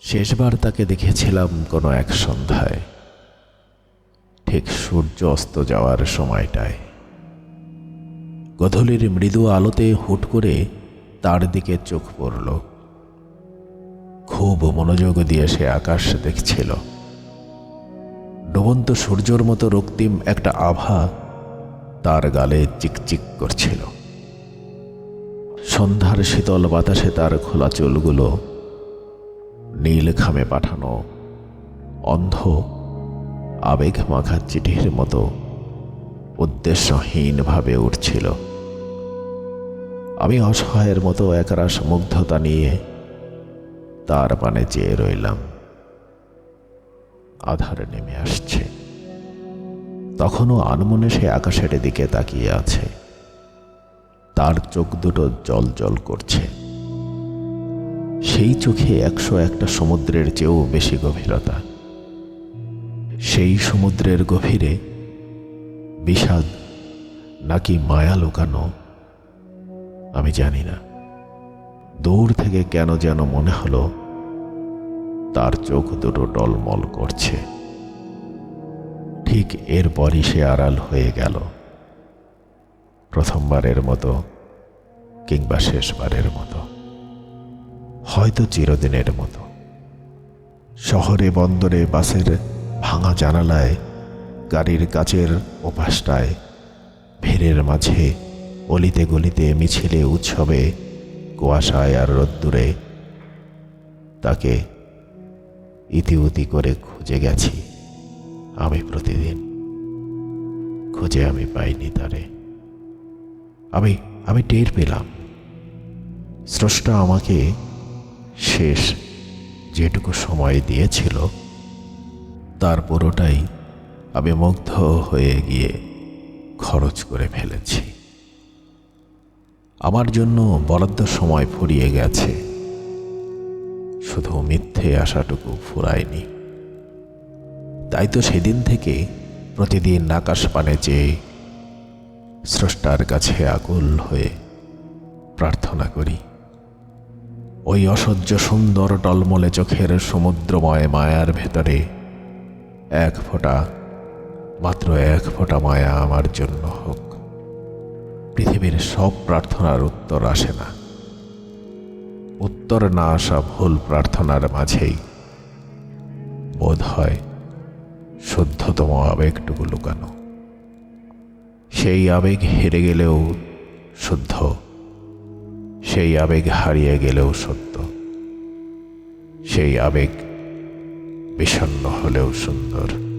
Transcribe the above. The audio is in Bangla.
শেষবার তাকে দেখেছিলাম কোনো এক সন্ধ্যায়। ঠিক সূর্য অস্ত যাওয়ার সময়টায়। গধূলির মৃদু আলোতে হুট করে তার দিকে চোখ পড়ল। খুব মনোযোগ দিয়ে সে আকাশ দেখছিল। ডুবন্ত সূর্যর মতো রক্তিম একটা আভা তার গালে চিকচিক করছিল। সন্ধ্যার শীতল বাতাসে তার খোলা চুলগুলো নীল খামে পাঠানো অন্ধ আবেগ মাখা চিঠির মতো উদ্দেশ্যহীনভাবে উঠছিল। আমি অসহায়ের মতো একরাশ মুগ্ধতা নিয়ে তার পানে চেয়ে রইলাম। আধার নেমে আসছে। তখনও আনমনে সে আকাশের দিকে তাকিয়ে আছে। তার চোখ দুটো জল জল করছে। সেই চোখে একশো একটা সমুদ্রের চেয়েও বেশি গভীরতা। সেই সমুদ্রের গভীরে বিষাদ নাকি মায়া লুকানো, আমি জানি না। দূর থেকে কেন যেন মনে হলো, তার চোখ দুটো টলমল করছে। ঠিক এরপরই সে আড়াল হয়ে গেল। প্রথমবারের মতো কিংবা শেষবারের মতো। হয়তো চিরদিনের মতো। শহরে, বন্দরে, বাসের ভাঙা জানালায়, গাড়ির কাচের ওপাশটায়, ভিড়ের মাঝে, অলিতে গলিতে মিছিলে উৎসবে, কুয়াশায় আর রোদ্দুরে, তাকে ইতিউতি করে খুঁজে গেছি আমি প্রতিদিন। খুঁজে আমি পাইনি তারে। আমি আমি টের পেলাম। স্রষ্টা আমাকে শেষ। যেটুকু সময় দিয়েছিল, তার পুরোটাই আমি মুগ্ধ হয়ে গিয়ে খরচ করে ফেলেছি। আমার জন্য বরাদ্দ সময় ফুরিয়ে গেছে। শুধু মিথ্যে আশাটুকু ফুরায়নি। তাই তো সেদিন থেকে প্রতিদিন আকাশ পানে চেয়ে স্রষ্টার কাছে আকুল হয়ে প্রার্থনা করি। ওই অসহ্য সুন্দর টলমলে চোখের সমুদ্রময় মায়ার ভেতরে এক ফোঁটা, মাত্র এক ফোঁটা মায়া আমার জন্য হোক। পৃথিবীর সব প্রার্থনার উত্তর আসে না। উত্তর না আসা ভুল প্রার্থনার মাঝেই বোধ হয় শুদ্ধতম আবেগটুকু লুকানো। সেই আবেগ হেরে গেলেও শুদ্ধ সেই আবেগ হারিয়ে গেলেও সত্য। সেই আবেগ বিষণ্ন হলেও সুন্দর।